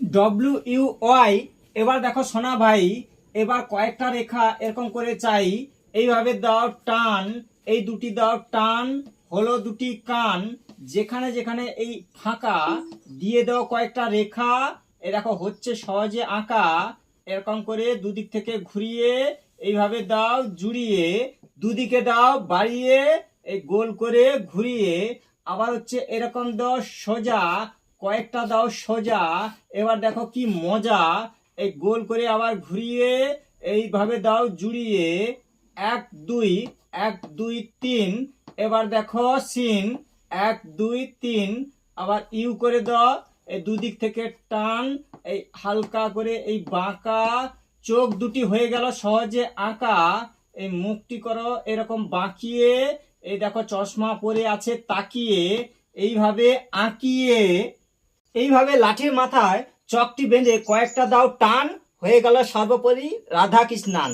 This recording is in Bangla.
ডব্লিউ ইউ ওয়াই এবার দেখো সোনা ভাই, এবার কয়েকটা রেখা এরকম করে চাই। এইভাবে দাও টান, এই দুটি দাও টান, হলো দুটি কান। যেখানে যেখানে এই ফাঁকা, দিয়ে দাও কয়েকটা রেখা। এ দেখো হচ্ছে সহজে আঁকা। এরকম করে দুদিক থেকে ঘুরিয়ে, এইভাবে দাও জুড়িয়ে, দুদিকে দাও বাড়িয়ে, এই গোল করে ঘুরিয়ে। আবার হচ্ছে এরকম দাও সোজা কয়েকটা দাও সোজা। এবার দেখো কি মজা। এই গোল করে আবার ঘুরিয়ে, এইভাবে দাও জুড়িয়ে। এক, দুই এক, দুই, তিন। এবার দেখো সিন। এক, দুই, তিন। আবার ইউ করে দাও। এই দুদিক থেকে টান। এই হালকা করে এই বাঁকা। চোখ দুটি হয়ে গেল সহজে আঁকা। এই মুখটি করো এরকম বাঁকিয়ে। এই দেখো চশমা পরে আছে তাকিয়ে। এইভাবে আঁকিয়ে। এইভাবে লাঠির মাথায় চকটি বেঁধে কয়েকটা দাও টান হয়ে গেল সর্বোপরি রাধা কৃষ্ণান